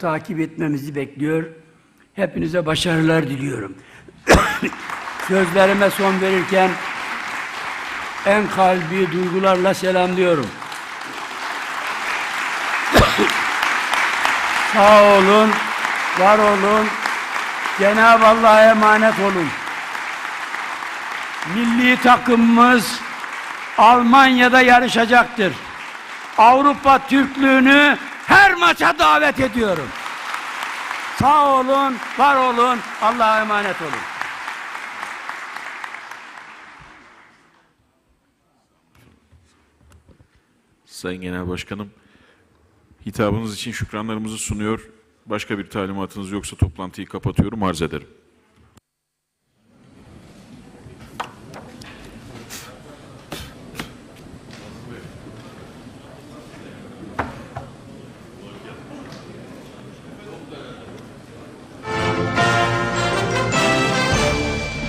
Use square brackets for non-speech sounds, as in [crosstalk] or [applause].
takip etmemizi bekliyor. Hepinize başarılar diliyorum. [coughs] Sözlerime son verirken en kalbi duygularla selamlıyorum. [coughs] Sağ olun, var olun, Cenab-ı Allah'a emanet olun. Milli takımımız Almanya'da yarışacaktır. Avrupa Türklüğünü her maça davet ediyorum. Sağ olun, var olun, Allah'a emanet olun. Sayın Genel Başkanım, hitabınız için şükranlarımızı sunuyor. Başka bir talimatınız yoksa toplantıyı kapatıyorum, arz ederim.